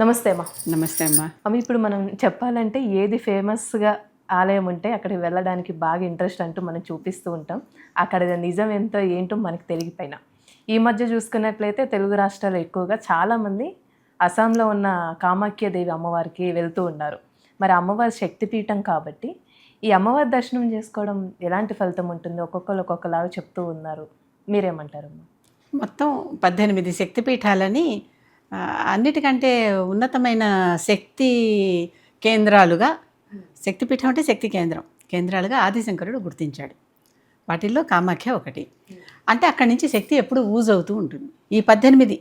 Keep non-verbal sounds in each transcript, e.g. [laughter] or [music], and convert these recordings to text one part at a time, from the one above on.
నమస్తే అమ్మా. నమస్తే అమ్మా. అమ్మ ఇప్పుడు మనం చెప్పాలంటే ఏది ఫేమస్గా ఆలయం ఉంటే అక్కడికి వెళ్ళడానికి బాగా ఇంట్రెస్ట్ అంటూ మనం చూపిస్తూ ఉంటాం. అక్కడ నిజం ఎంతో ఏంటో మనకి తెలియపోయినా ఈ మధ్య చూసుకున్నట్లయితే తెలుగు రాష్ట్రాలు ఎక్కువగా చాలామంది అస్సాంలో ఉన్న కామాఖ్య దేవి అమ్మవారికి వెళ్తూ ఉన్నారు. మరి అమ్మవారి శక్తిపీఠం కాబట్టి ఈ అమ్మవారి దర్శనం చేసుకోవడం ఎలాంటి ఫలితం ఉంటుంది? ఒక్కొక్కరు ఒక్కొక్కలాగా చెప్తూ ఉన్నారు. మీరేమంటారమ్మా మొత్తం పద్దెనిమిది శక్తిపీఠాలని అన్నిటికంటే ఉన్నతమైన శక్తి కేంద్రాలుగా శక్తిపీఠం అంటే శక్తి కేంద్రం. కేంద్రాలుగా ఆదిశంకరుడు గుర్తించాడు. వాటిల్లో కామాఖ్య ఒకటి. అంటే అక్కడి నుంచి శక్తి ఎప్పుడు ఊజ్ అవుతూ ఉంటుంది. ఈ పద్దెనిమిది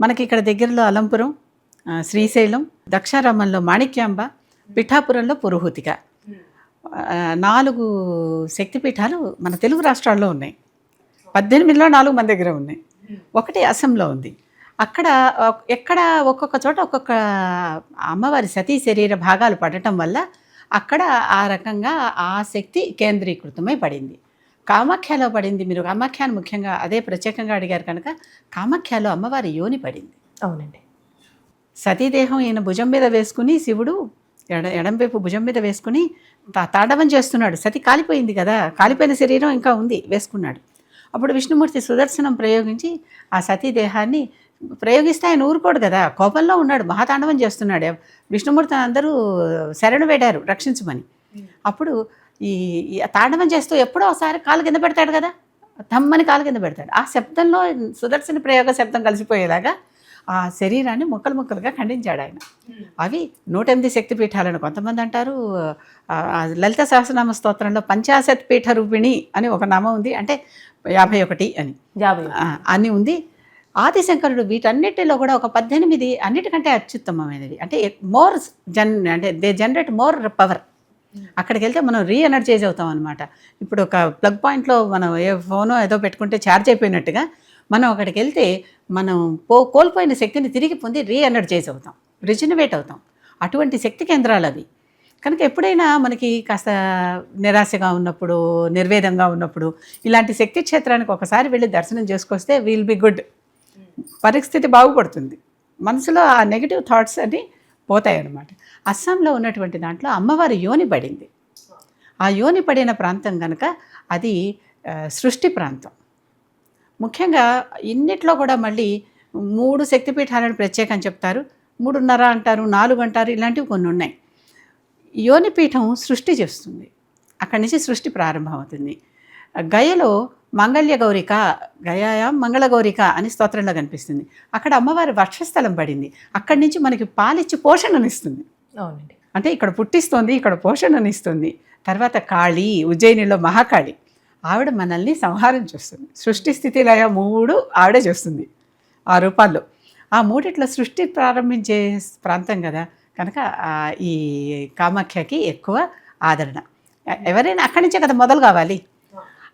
మనకి ఇక్కడ దగ్గరలో అలంపురం శ్రీశైలం దక్షారామంలో మాణిక్యాంబ పిఠాపురంలో పురోహూతిక. నాలుగు శక్తిపీఠాలు మన తెలుగు రాష్ట్రాల్లో ఉన్నాయి. పద్దెనిమిదిలో నాలుగు మన దగ్గర ఉన్నాయి. ఒకటి అస్సాంలో ఉంది. అక్కడ ఎక్కడ ఒక్కొక్క చోట ఒక్కొక్క అమ్మవారి సతీ శరీర భాగాలు పడటం వల్ల అక్కడ ఆ రకంగా ఆ శక్తి కేంద్రీకృతమై పడింది. కామాఖ్యలో పడింది. మీరు కామాఖ్యాన్ని ముఖ్యంగా అదే ప్రత్యేకంగా అడిగారు కనుక కామాఖ్యలో అమ్మవారి యోని పడింది. అవునండి. సతీదేహం ఈయన భుజం మీద వేసుకుని శివుడు ఎడ ఎడంవైపు భుజం మీద వేసుకుని తా- తాండవం చేస్తున్నాడు. సతి కాలిపోయింది కదా. కాలిపోయిన శరీరం ఇంకా ఉంది. వేసుకున్నాడు. అప్పుడు విష్ణుమూర్తి సుదర్శనం ప్రయోగించి ఆ సతీదేహాన్ని ప్రయోగిస్తే ఆయన ఊరుకోడు కదా. కోపంలో ఉన్నాడు మహాతాండవం చేస్తున్నాడు. విష్ణుమూర్తి అందరూ శరణు వేడారు రక్షించమని. అప్పుడు ఈ తాండవం చేస్తూ ఎప్పుడో ఒకసారి కాలు కింద పెడతాడు కదా. తమ్మని కాలు కింద పెడతాడు. ఆ శబ్దంలో సుదర్శన ప్రయోగ శబ్దం కలిసిపోయేలాగా ఆ శరీరాన్ని ముక్కలు ముక్కలుగా ఖండించాడు ఆయన. అవి నూట ఎనిమిది శక్తిపీఠాలను కొంతమంది అంటారు లలిత సహస్రనామ స్తోత్రంలో పంచాశత్ పీఠ రూపిణి అని ఒక నామం ఉంది. అంటే యాభై ఒకటి అని. అని ఉంది. ఆదిశంకరుడు వీటన్నిటిలో కూడా ఒక పద్దెనిమిది అన్నిటికంటే అత్యుత్తమమైనది. అంటే మోర్ జన్ అంటే దే జనరేట్ మోర్ పవర్. అక్కడికి వెళ్తే మనం రీ ఎనర్జైజ్ అవుతాం అనమాట ఇప్పుడు ఒక ప్లగ్ పాయింట్లో మనం ఏ ఫోనో ఏదో పెట్టుకుంటే ఛార్జ్ అయిపోయినట్టుగా మనం అక్కడికి వెళ్తే మనం పో కోల్పోయిన శక్తిని తిరిగి పొంది రీ ఎనర్జైజ్ అవుతాం రిజినవేట్ అవుతాం. అటువంటి శక్తి కేంద్రాలు అవి. కనుక ఎప్పుడైనా మనకి కాస్త నిరాశగా ఉన్నప్పుడు నిర్వేదంగా ఉన్నప్పుడు ఇలాంటి శక్తి క్షేత్రానికి ఒకసారి వెళ్ళి దర్శనం చేసుకొస్తే విల్ బి గుడ్ పరిస్థితి బాగుపడుతుంది. మనసులో ఆ నెగిటివ్ థాట్స్ అన్నీ పోతాయి అన్నమాట అస్సాంలో ఉన్నటువంటి దాంట్లో అమ్మవారి యోని పడింది. ఆ యోని పడిన ప్రాంతం కనుక అది సృష్టి ప్రాంతం. ముఖ్యంగా ఇన్నిట్లో కూడా మళ్ళీ మూడు శక్తిపీఠాలను ప్రత్యేకం చెప్తారు. మూడున్నర అంటారు నాలుగు అంటారు ఇలాంటివి కొన్ని ఉన్నాయి. యోనిపీఠం సృష్టి చేస్తుంది. అక్కడి నుంచి సృష్టి ప్రారంభమవుతుంది. గయలో మంగళ్య గౌరిక గయాయాం మంగళ గౌరిక అని స్తోత్రంలో కనిపిస్తుంది. అక్కడ అమ్మవారి వక్షస్థలం పడింది. అక్కడి నుంచి మనకి పాలిచ్చి పోషణనిస్తుంది అవునండి. అంటే ఇక్కడ పుట్టిస్తుంది ఇక్కడ పోషణనిస్తుంది తర్వాత కాళీ ఉజ్జయినిలో మహాకాళి. ఆవిడ మనల్ని సంహారం చేస్తుంది. సృష్టి స్థితి లయ మూడు ఆవిడే చేస్తుంది ఆ రూపాల్లో. ఆ మూడిట్లో సృష్టి ప్రారంభించే ప్రాంతం కదా కనుక ఈ కామాఖ్యకి ఎక్కువ ఆదరణ. ఎవరైనా అక్కడి నుంచే కదా మొదలు కావాలి?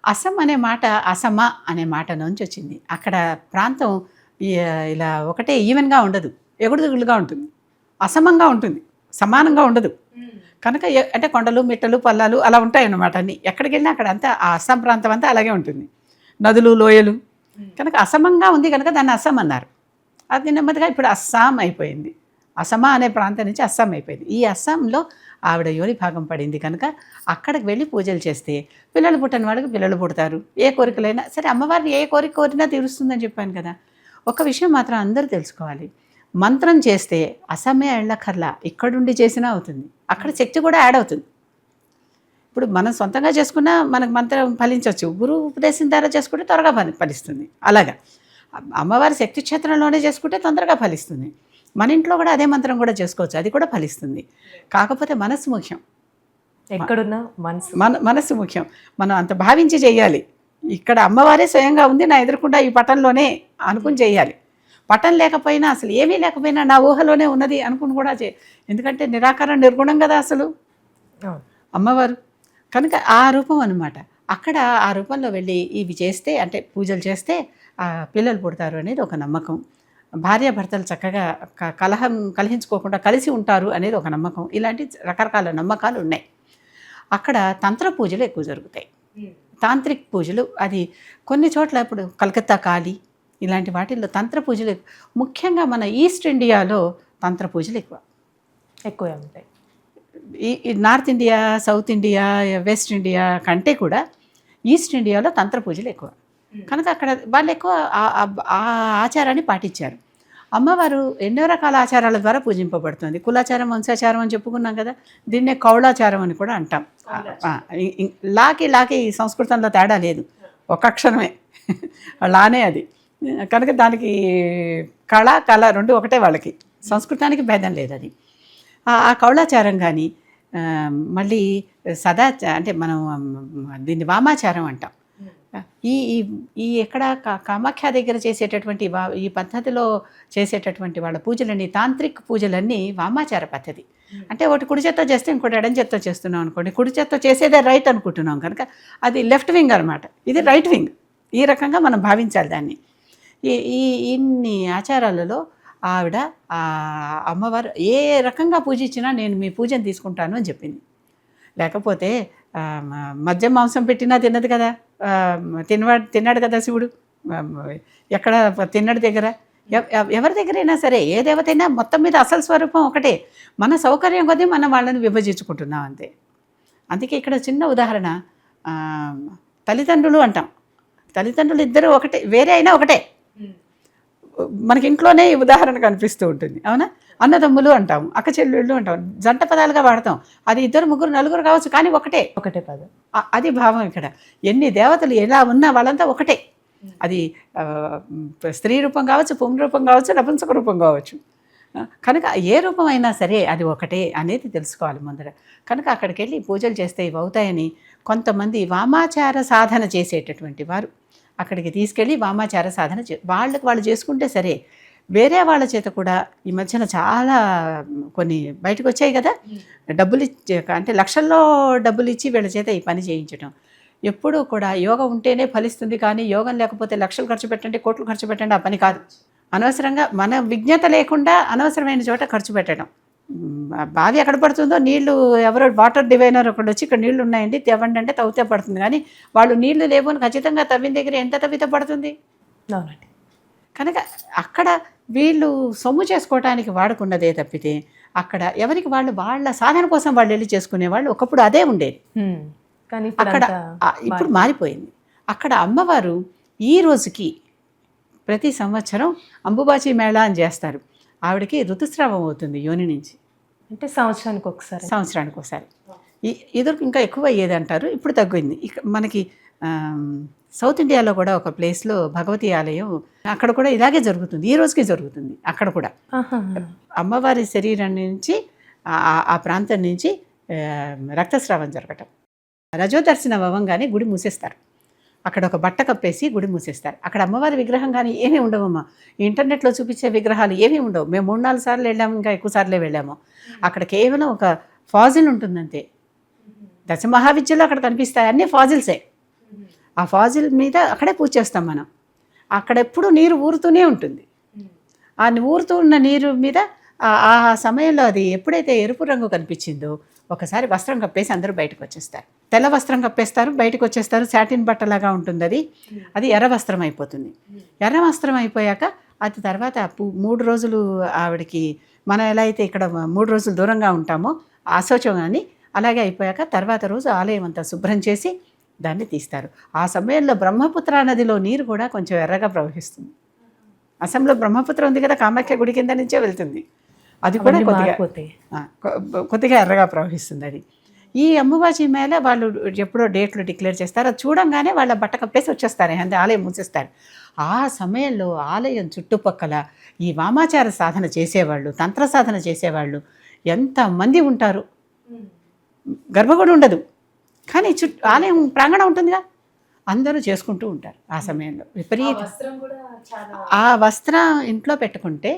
అసం అనే మాట అసమ అనే మాట నుంచి వచ్చింది. అక్కడ ప్రాంతం ఇలా ఒకటే ఈవెన్గా ఉండదు. ఎగుడుదిగులుగా ఉంటుంది. అసమంగా ఉంటుంది. సమానంగా ఉండదు. కనుక అంటే కొండలు మిట్టలు పల్లాలు అలా ఉంటాయి అన్నమాట అన్ని. ఎక్కడికి వెళ్ళినా అక్కడ అంతా ఆ అస్సాం ప్రాంతం అంతా అలాగే ఉంటుంది. నదులు లోయలు. కనుక అసమంగా ఉంది కనుక దాన్ని అస్సాం అన్నారు. అది నెమ్మదిగా ఇప్పుడు అస్సాం అయిపోయింది. అసమా అనే ప్రాంతం నుంచి అస్సాం అయిపోయింది. ఈ అస్సాంలో ఆవిడ యోని భాగం పడింది కనుక అక్కడికి వెళ్ళి పూజలు చేస్తే పిల్లలు పుట్టని వాడికి పిల్లలు పుడతారు. ఏ కోరికలైనా సరే అమ్మవారిని ఏ కోరిక కోరినా తీరుస్తుందని చెప్పాను కదా. ఒక విషయం మాత్రం అందరూ తెలుసుకోవాలి. మంత్రం చేస్తే అసమే ఎళ్ళకర్లా ఇక్కడుండి చేసినా అవుతుంది. అక్కడ శక్తి కూడా యాడ్ అవుతుంది. ఇప్పుడు మనం సొంతంగా చేసుకున్నా మనకు మంత్రం ఫలించవచ్చు. గురువు ఉపదేశం ద్వారా చేసుకుంటే త్వరగా ఫలి ఫలిస్తుంది. అలాగా. అమ్మవారి శక్తి క్షేత్రంలోనే చేసుకుంటే తొందరగా ఫలిస్తుంది. మన ఇంట్లో కూడా అదే మంత్రం కూడా చేసుకోవచ్చు. అది కూడా ఫలిస్తుంది. కాకపోతే మనసు ముఖ్యం. ఎక్కడున్నా మనసు మన మనసు ముఖ్యం. మనం అంత భావించి చేయాలి. ఇక్కడ అమ్మవారే స్వయంగా ఉంది నా ఎదురుకుండా ఈ పటంలోనే అనుకుని చేయాలి. పటం లేకపోయినా అసలు ఏమీ లేకపోయినా నా ఊహలోనే ఉన్నది అనుకుని కూడా చే ఎందుకంటే నిరాకారం నిర్గుణం కదా అసలు. అమ్మవారు. కనుక ఆ రూపం అన్నమాట. అక్కడ ఆ రూపంలో వెళ్ళి ఇవి చేస్తే అంటే పూజలు చేస్తే ఆ పిల్లలు పుడతారు అనేది ఒక నమ్మకం. భార్యాభర్తలు చక్కగా క- కలహం కలహించుకోకుండా కలిసి ఉంటారు అనేది ఒక నమ్మకం. ఇలాంటి రకరకాల నమ్మకాలు ఉన్నాయి. అక్కడ తంత్ర పూజలు ఎక్కువ జరుగుతాయి. తాంత్రిక్ పూజలు అది కొన్ని చోట్ల ఇప్పుడు కలకత్తా కాళీ ఇలాంటి వాటిల్లో తంత్ర పూజలు ముఖ్యంగా మన ఈస్ట్ ఇండియాలో తంత్ర పూజలు ఎక్కువ. ఎక్కువే ఉంటాయి. ఈ north India south India west India కంటే కూడా ఈస్ట్ ఇండియాలో తంత్ర పూజలు ఎక్కువ. కనుక అక్కడ వాళ్ళు ఎక్కువ ఆ ఆచారాన్ని పాటించారు. అమ్మవారు ఎన్నో రకాల ఆచారాల ద్వారా పూజింపబడుతుంది. కులాచారం వంశాచారం అని చెప్పుకున్నాం కదా దీన్నే కౌళాచారం అని కూడా అంటాం. లాకి లాకి సంస్కృతంలో తేడా లేదు. ఒక అక్షరమే [laughs] లానే అది. కనుక దానికి కళ కళ రెండు ఒకటే వాళ్ళకి. సంస్కృతానికి భేదం లేదు అది. ఆ కౌళాచారం కానీ మళ్ళీ సదా అంటే మనం దీన్ని వామాచారం అంటాం. ఈ ఈ ఎక్కడ కామాఖ్య దగ్గర చేసేటటువంటి వా ఈ పద్ధతిలో చేసేటటువంటి వాళ్ళ పూజలన్నీ తాంత్రిక్ పూజలన్నీ వామాచార పద్ధతి. అంటే ఒకటి కుడి చేత్తో చేస్తే ఇంకోటి ఎడం చేత్తో చేస్తున్నాం అనుకోండి. కుడి చేత్తో చేసేదే రైట్ అనుకుంటున్నాం కనుక అది లెఫ్ట్ వింగ్ అనమాట ఇది రైట్ వింగ్. ఈ రకంగా మనం భావించాలి దాన్ని. ఈ ఈ ఇన్ని ఆచారాలలో ఆవిడ అమ్మవారు ఏ రకంగా పూజించినా నేను మీ పూజను తీసుకుంటాను అని చెప్పింది. లేకపోతే మద్యం మాంసం పెట్టినా తిన్నది కదా. తినవాడు తిన్నాడు కదా శివుడు. ఎక్కడ తిన్నడి దగ్గర? ఎవ- ఎవ- ఎవరి దగ్గరైనా సరే ఏ దేవతైనా మొత్తం మీద అసలు స్వరూపం ఒకటే. మన సౌకర్యం కొద్దీ మనం వాళ్ళని విభజించుకుంటున్నాం అంతే. అందుకే ఇక్కడ చిన్న ఉదాహరణ తల్లిదండ్రులు అంటాం. తల్లిదండ్రులు ఇద్దరు ఒకటే వేరే అయినా ఒకటే. మనకి ఇంట్లోనే ఈ ఉదాహరణ కనిపిస్తూ ఉంటుంది. అవునా? అన్నదమ్ములు అంటాం అక్క చెల్లెళ్ళు అంటాం జంట పదాలుగా వాడతాం. అది ఇద్దరు ముగ్గురు నలుగురు కావచ్చు కానీ ఒకటే. ఒకటే పదం. అది భావం ఇక్కడ. ఎన్ని దేవతలు ఎలా ఉన్నా వాళ్ళంతా ఒకటే. అది స్త్రీ రూపం కావచ్చు పుం రూపం కావచ్చు నపుంసక రూపం కావచ్చు. కనుక ఏ రూపం అయినా సరే అది ఒకటే అనేది తెలుసుకోవాలి ముందర. కనుక అక్కడికి వెళ్ళి పూజలు చేస్తే ఇవి అవుతాయని కొంతమంది వామాచార సాధన చేసేటటువంటి వారు. అక్కడికి తీసుకెళ్ళి వామాచార సాధన చే వాళ్ళకి వాళ్ళు చేసుకుంటే సరే వేరే వాళ్ళ చేత కూడా ఈ మధ్యన చాలా కొన్ని బయటకు వచ్చాయి కదా. డబ్బులు ఇచ్చే అంటే లక్షల్లో డబ్బులు ఇచ్చి వీళ్ళ చేత ఈ పని చేయించడం ఎప్పుడూ కూడా యోగం ఉంటేనే ఫలిస్తుంది కానీ యోగం లేకపోతే లక్షలు ఖర్చు పెట్టండి కోట్లు ఖర్చు పెట్టండి ఆ పని కాదు. అనవసరంగా మన విజ్ఞత లేకుండా అనవసరమైన చోట ఖర్చు పెట్టడం. బావి ఎక్కడ పడుతుందో నీళ్ళు ఎవరో వాటర్ డివైనర్ ఒకటి వచ్చి ఇక్కడ నీళ్ళు ఉన్నాయండి తవ్వండి అంటే తవ్వితే పడుతుంది. కానీ వాళ్ళు నీళ్ళు లేవు అని ఖచ్చితంగా తవ్విన దగ్గర ఎంత తవ్వితే పడుతుంది? అవునండి. కనుక అక్కడ వీళ్ళు సొమ్ము చేసుకోవటానికి వాడుకున్నదే తప్పితే అక్కడ ఎవరికి వాళ్ళు వాళ్ళ సాధన కోసం వాళ్ళు వెళ్ళి చేసుకునే వాళ్ళు ఒకప్పుడు అదే ఉండేది. కానీ అక్కడ ఇప్పుడు మారిపోయింది. అక్కడ అమ్మవారు ఈ రోజుకి ప్రతి సంవత్సరం అంబుబాచి మేళా అని చేస్తారు. ఆవిడకి ఋతుస్రావం అవుతుంది యోని నుంచి. అంటే సంవత్సరానికి ఒకసారి. సంవత్సరానికి ఒకసారి. ఎదురు ఇంకా ఎక్కువ అయ్యేది అంటారు ఇప్పుడు తగ్గింది ఇక మనకి సౌత్ ఇండియాలో కూడా ఒక ప్లేస్లో భగవతి ఆలయం అక్కడ కూడా ఇలాగే జరుగుతుంది ఈ రోజుకి జరుగుతుంది అక్కడ కూడా. అమ్మవారి శరీరం నుంచి ఆ- ప్రాంతం నుంచి రక్తస్రావం జరగటం. రజోదర్శనం అవ్వంగానే గుడి మూసేస్తారు. అక్కడ ఒక బట్ట కప్పేసి గుడి మూసేస్తారు. అక్కడ అమ్మవారి విగ్రహం కానీ ఏమీ ఉండవమ్మా. ఇంటర్నెట్లో చూపించే విగ్రహాలు ఏమీ ఉండవు. మేము మూడు నాలుగు సార్లు వెళ్ళాము ఇంకా ఎక్కువ సార్లే వెళ్ళాము. అక్కడ కేవలం ఒక ఫాజిల్ ఉంటుందంతే. దశ మహావిద్యలో అక్కడ కనిపిస్తాయి అన్నీ ఫాజిల్సే. ఆ ఫాజిల్ మీద అక్కడే పూజ చేస్తాం మనం. అక్కడెప్పుడు నీరు ఊరుతూనే ఉంటుంది. ఆ ఊరుతూ ఉన్న నీరు మీద ఆ- సమయంలో అది ఎప్పుడైతే ఎరుపు రంగు కనిపించిందో ఒకసారి వస్త్రం కప్పేసి అందరూ బయటకు వచ్చేస్తారు. తెల్ల వస్త్రం కప్పేస్తారు బయటకు వచ్చేస్తారు శాటిన్ బట్టలాగా ఉంటుంది అది అది ఎర్ర వస్త్రం అయిపోతుంది. ఎర్ర వస్త్రం అయిపోయాక అది తర్వాత మూడు రోజులు ఆవిడకి మనం ఎలా అయితే ఇక్కడ మూడు రోజులు దూరంగా ఉంటామో ఆ కానీ అలాగే అయిపోయాక తర్వాత రోజు ఆలయం అంతా శుభ్రం చేసి దాన్ని తీస్తారు. ఆ సమయంలో బ్రహ్మపుత్ర నదిలో నీరు కూడా కొంచెం ఎర్రగా ప్రవహిస్తుంది. అసెంబ్లీలో బ్రహ్మపుత్ర ఉంది కదా కామాఖ్య గుడి కింద నుంచే వెళ్తుంది. అది కూడా కొద్దిగా కొద్దిగా ఎర్రగా ప్రవహిస్తుంది అది. ఈ అమ్మవాచి మేళ వాళ్ళు ఎప్పుడో డేట్లు డిక్లేర్ చేస్తారు. అది చూడంగానే వాళ్ళ బట్ట కప్పేసి వచ్చేస్తారు అంటే ఆలయం మూసేస్తారు. ఆ సమయంలో ఆలయం చుట్టుపక్కల ఈ వామాచార సాధన చేసేవాళ్ళు తంత్ర సాధన చేసేవాళ్ళు ఎంతమంది ఉంటారు? గర్భగుడి ఉండదు. కానీ చుట్టూ ఆలయం ప్రాంగణం ఉంటుందిగా. అందరూ చేసుకుంటూ ఉంటారు ఆ సమయంలో. విపరీత ఆ వస్త్రం ఇంట్లో పెట్టుకుంటే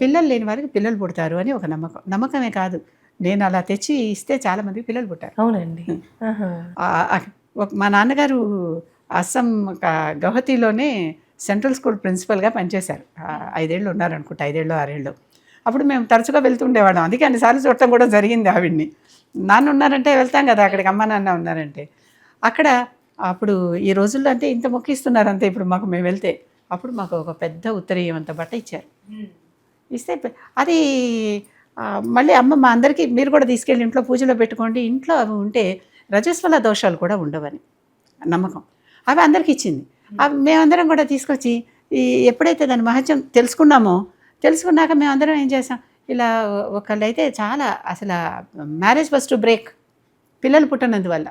పిల్లలు లేని వారికి పిల్లలు పుడతారు అని ఒక నమ్మకం. నమ్మకమే కాదు. నేను అలా తెచ్చి ఇస్తే చాలా మంది పిల్లలు పుట్టారు. అవునండి. మా నాన్నగారు అస్సాం గౌహతిలోనే సెంట్రల్ స్కూల్ ప్రిన్సిపల్గా పనిచేశారు. ఐదేళ్ళు ఉన్నారు అనుకుంటా ఐదేళ్ళు ఆరేళ్ళు. అప్పుడు మేము తరచుగా వెళ్తుండేవాళ్ళం అందుకే అన్నిసార్లు చూడటం కూడా జరిగింది ఆవిడ్ని. నాన్న ఉన్నారంటే వెళ్తాం కదా అక్కడికి అమ్మ నాన్న ఉన్నారంటే. అక్కడ అప్పుడు ఈ రోజుల్లో అంటే ఇంత మొక్కిస్తున్నారు అంతే ఇప్పుడు మాకు మేము వెళ్తే. అప్పుడు మాకు ఒక పెద్ద ఉత్తరీయం అంత బట్ట ఇచ్చారు. ఇస్తే అది మళ్ళీ అమ్మ మా అందరికీ మీరు కూడా తీసుకెళ్ళి ఇంట్లో పూజలో పెట్టుకోండి ఇంట్లో అవి ఉంటే రజస్వల దోషాలు కూడా ఉండవని నమ్మకం. అవి అందరికి ఇచ్చింది. అవి మేమందరం కూడా తీసుకొచ్చి ఈ ఎప్పుడైతే దాని మహత్యం తెలుసుకున్నామో తెలుసుకున్నాక మేమందరం ఏం చేసాం? ఇలా ఒకళ్ళు అయితే చాలా అసలు మ్యారేజ్ ఫస్ట్ బ్రేక్ పిల్లలు పుట్టినందువల్ల.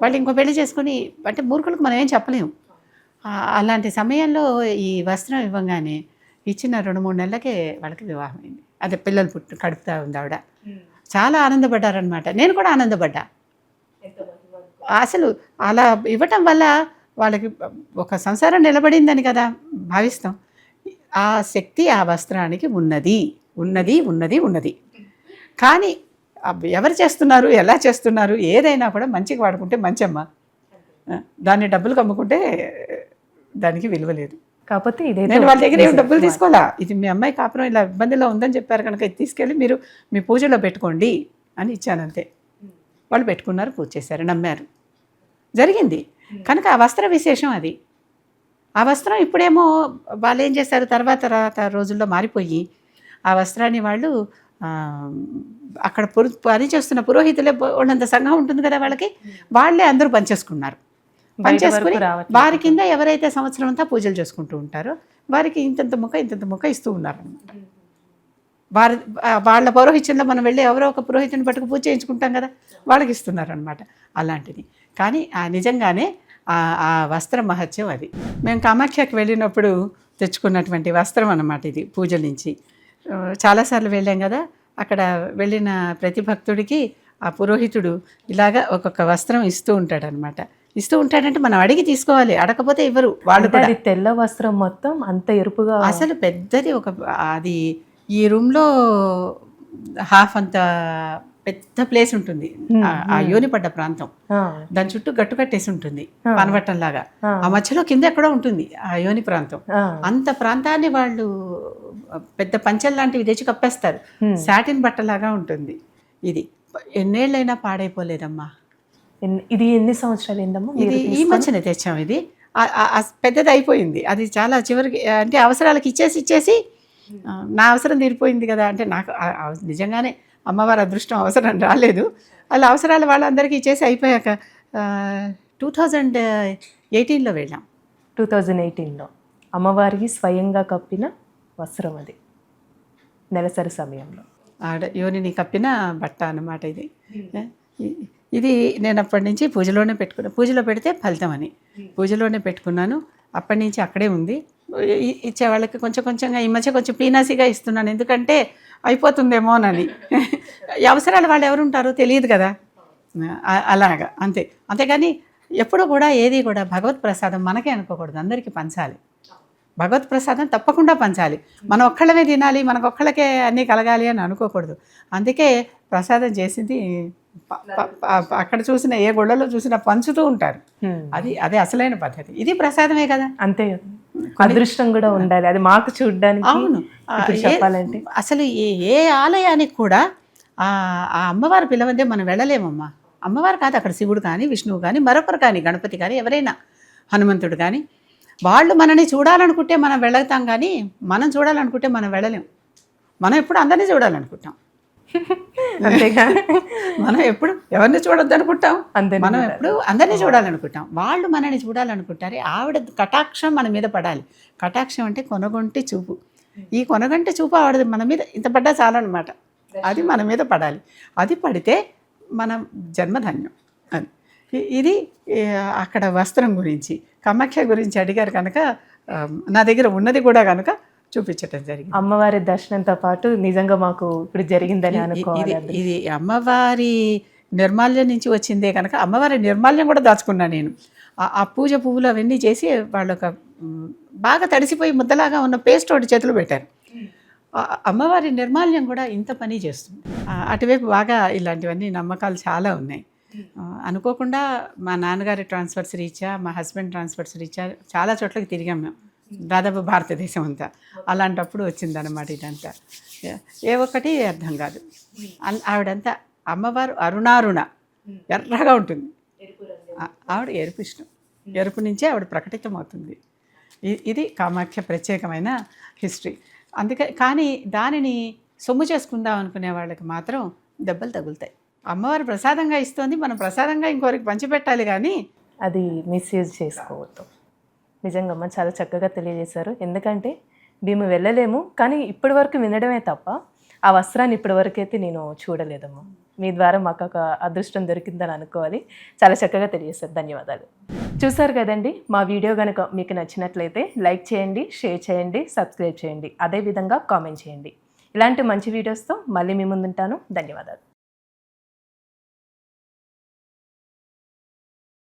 వాళ్ళు ఇంకో పెళ్ళి చేసుకుని అంటే మూర్ఖులకు మనం ఏం చెప్పలేము. అలాంటి సమయంలో ఈ వస్త్రం ఇవ్వగానే ఇచ్చిన రెండు మూడు నెలలకే వాళ్ళకి వివాహం అయింది. అదే పిల్లలు పుట్టు కడుపుతా ఉంది ఆవిడ. చాలా ఆనందపడ్డారనమాట నేను కూడా ఆనందపడ్డా. అసలు అలా ఇవ్వటం వల్ల వాళ్ళకి ఒక సంసారం నిలబడిందని కదా భావిస్తాం. ఆ శక్తి ఆ వస్త్రానికి ఉన్నది. ఉన్నది ఉన్నది ఉన్నది. కానీ ఎవరు చేస్తున్నారు? ఎలా చేస్తున్నారు? ఏదైనా కూడా మంచిగా వాడుకుంటే మంచమ్మ. దాన్ని డబ్బులు కమ్ముకుంటే దానికి విలువ లేదు. కాకపోతే ఇదైతే నేను వాళ్ళ దగ్గర ఏం నిజం. డబ్బులు తీసుకోవాలా? ఇది మీ అమ్మాయి కాపురం ఇలా ఇబ్బందిలో ఉందని చెప్పారు కనుక ఇది తీసుకెళ్ళి మీరు మీ పూజలో పెట్టుకోండి అని ఇచ్చాను అంతే వాళ్ళు పెట్టుకున్నారు పూజ చేశారు నమ్మారు. జరిగింది. కనుక ఆ వస్త్ర విశేషం అది. ఆ వస్త్రం ఇప్పుడేమో వాళ్ళు ఏం చేశారు? తర్వాత తర్వాత రోజుల్లో మారిపోయి ఆ వస్త్రాన్ని వాళ్ళు అక్కడ పురు పని చేస్తున్న పురోహితులే ఉన్నంత సంఘం ఉంటుంది కదా వాళ్ళకి? వాళ్ళే అందరూ పనిచేసుకున్నారు. పనిచేసుకుని. వారి కింద ఎవరైతే సంవత్సరం అంతా పూజలు చేసుకుంటూ ఉంటారో వారికి ఇంతంత ముక్క ఇంతంత ముక్క ఇస్తూ ఉన్నారు వారి వాళ్ళ పౌరోహిత్యంలో మనం వెళ్ళి ఎవరో ఒక పురోహితుని పట్టుకు పూజ చేయించుకుంటాం కదా? వాళ్ళకి ఇస్తున్నారు అనమాట అలాంటిది. కానీ ఆ నిజంగానే ఆ వస్త్ర మహత్యం అది. మేము కామాఖ్యకి వెళ్ళినప్పుడు తెచ్చుకున్నటువంటి వస్త్రం అన్నమాట ఇది పూజల నుంచి. చాలాసార్లు వెళ్ళాం కదా అక్కడ వెళ్ళిన ప్రతి భక్తుడికి ఆ పురోహితుడు ఇలాగా ఒక్కొక్క వస్త్రం ఇస్తూ ఉంటాడనమాట ఇస్తూ ఉంటాడంటే మనం అడిగి తీసుకోవాలి అడగకపోతే ఇవ్వరు వాళ్ళు అది తెల్ల వస్త్రం మొత్తం అంత ఎరుపుగా అసలు పెద్దది ఒక అది ఈ రూమ్లో హాఫ్ అంత పెద్ద ప్లేస్ ఉంటుంది. ఆ- ఆ యోనిపడ్డ ప్రాంతం. దాని చుట్టూ గట్టు కట్టేసి ఉంటుంది. పనవట్టం లాగా ఆ. మధ్యలో కింద ఎక్కడో ఉంటుంది ఆ యోని ప్రాంతం. అంత ప్రాంతాన్ని వాళ్ళు పెద్ద పంచల్ లాంటివి తెచ్చి కప్పేస్తారు. సాటిన్ బట్టలాగా ఉంటుంది. ఇది ఎన్నేళ్ళైనా పాడైపోలేదమ్మా. ఇది ఎన్ని సంవత్సరాలు ఏందమ్మా ఇది ఈ? మధ్యనే తెచ్చాం ఇది. పెద్దది అయిపోయింది అది చాలా చివరికి అంటే అవసరాలకు ఇచ్చేసి ఇచ్చేసి నా అవసరం తీరిపోయింది కదా అంటే నాకు నిజంగానే అమ్మవారి అదృష్టం అవసరం రాలేదు. అలా అవసరాలు వాళ్ళందరికీ ఇచ్చేసి అయిపోయాక టూ థౌజండ్ ఎయిటీన్లో వెళ్ళాం. టూ థౌజండ్ ఎయిటీన్లో అమ్మవారికి స్వయంగా కప్పిన వస్త్రం అది నెలసరి సమయంలో. ఆడ యోనిని కప్పిన బట్ట అన్నమాట ఇది. ఇది నేను అప్పటి నుంచి పూజలోనే పెట్టుకున్నాను పూజలో పెడితే ఫలితం అని. పూజలోనే పెట్టుకున్నాను. అప్పటి నుంచి అక్కడే ఉంది. ఇచ్చే వాళ్ళకి కొంచెం కొంచెంగా ఈ మధ్య కొంచెం పీనాసిగా ఇస్తున్నాను. ఎందుకంటే అయిపోతుందేమోనని అవసరాలు వాళ్ళు ఎవరు ఉంటారో తెలియదు కదా. అలాగా. అంతే. అంతేగాని ఎప్పుడు కూడా ఏది కూడా భగవత్ ప్రసాదం మనకే అనుకోకూడదు. అందరికీ పంచాలి. భగవత్ ప్రసాదం తప్పకుండా పంచాలి. మనం ఒక్కళ్ళమే తినాలి మనకు ఒక్కళ్ళకే అన్నీ కలగాలి అని అనుకోకూడదు. అందుకే ప్రసాదం చేసింది అక్కడ చూసిన ఏ గుళ్ళలో చూసినా పంచుతూ ఉంటారు. అది అదే అసలైన పద్ధతి. ఇది ప్రసాదమే కదా. అంతే. కదా అదృష్టం కూడా ఉండాలి. అది మాకు చూడడానికి అవును. చెప్పాలంటే. అసలు ఏ ఆలయానికి కూడా ఆ ఆ అమ్మవారు పిలవందే మనం వెళ్ళలేమమ్మా. అమ్మవారు కాదు అక్కడ శివుడు కానీ విష్ణువు కానీ మరొకరు కానీ గణపతి కానీ ఎవరైనా హనుమంతుడు కానీ వాళ్ళు మనని చూడాలనుకుంటే మనం వెళతాం కానీ మనం చూడాలనుకుంటే మనం వెళ్ళలేం. మనం ఎప్పుడు అందరినీ చూడాలనుకుంటాం. [laughs] అంతేగా మనం ఎప్పుడు ఎవరిని చూడొద్దు అనుకుంటాం? మనం. ఎప్పుడు అందరినీ చూడాలనుకుంటాం. వాళ్ళు మనని చూడాలనుకుంటారే ఆవిడ కటాక్షం మన మీద పడాలి. కటాక్షం అంటే కొనగొంటి చూపు. ఈ కొనగంటి చూపు ఆవిడ మన మీద ఇంత పడ్డా చాలన్నమాట. అది మన మీద పడాలి. అది పడితే మనం జన్మధన్యం అని ఇది అక్కడ వస్త్రం గురించి కామాఖ్య గురించి అడిగారు కనుక నా దగ్గర ఉన్నది కూడా కనుక చూపించటం జరిగింది. అమ్మవారి దర్శనంతో పాటు నిజంగా మాకు ఇప్పుడు జరిగిందని అనుకోవాలి ఇది అమ్మవారి నిర్మాల్యం నుంచి వచ్చిందే కనుక అమ్మవారి నిర్మాల్యం కూడా దాచుకున్నాను నేను. ఆ- పూజ పువ్వులు అవన్నీ చేసి వాళ్ళు ఒక బాగా తడిసిపోయి ముద్దలాగా ఉన్న పేస్ట్ ఒకటి చేతులు పెట్టారు. అమ్మవారి నిర్మాల్యం కూడా ఇంత పని చేస్తుంది. అటువైపు బాగా ఇలాంటివన్నీ నమ్మకాలు చాలా ఉన్నాయి. అనుకోకుండా మా నాన్నగారి ట్రాన్స్ఫర్స్ రీచా మా హస్బెండ్ ట్రాన్స్ఫర్స్ రీచా చాలా చోట్లకి తిరిగాం మేము. దాదాపు భారతదేశం అంతా. అలాంటప్పుడు వచ్చిందనమాట ఇదంతా. ఏ- ఒక్కటి అర్థం కాదు. అన్- ఆవిడంతా అమ్మవారు అరుణారుణ. ఎర్రగా ఉంటుంది. ఆవిడ ఎరుపు ఇష్టం. ఎరుపు నుంచే ఆవిడ ప్రకటితం అవుతుంది ఇది కామాఖ్య ప్రత్యేకమైన హిస్టరీ. అందుకే కానీ దానిని సొమ్ము చేసుకుందాం అనుకునే వాళ్ళకి మాత్రం దెబ్బలు తగులుతాయి. అమ్మవారు ప్రసాదంగా ఇస్తోంది మనం ప్రసాదంగా ఇంకోరికి పంచిపెట్టాలి కానీ అది మిస్యూజ్ చేసుకోవద్దు. నిజంగా అమ్మ చాలా చక్కగా తెలియజేశారు. ఎందుకంటే మేము వెళ్ళలేము కానీ ఇప్పటి వరకు వినడమే తప్ప ఆ వస్త్రాన్ని ఇప్పటి వరకు అయితే నేను చూడలేదమ్మా. మీ ద్వారా మాకు ఒక అదృష్టం దొరికిందని అనుకోవాలి. చాలా చక్కగా తెలియజేశారు. ధన్యవాదాలు. చూసారు కదండి మా వీడియో కనుక మీకు నచ్చినట్లయితే లైక్ చేయండి షేర్ చేయండి సబ్స్క్రైబ్ చేయండి. అదేవిధంగా కామెంట్ చేయండి. ఇలాంటి మంచి వీడియోస్తో మళ్ళీ మీ ముందుంటాను. ధన్యవాదాలు.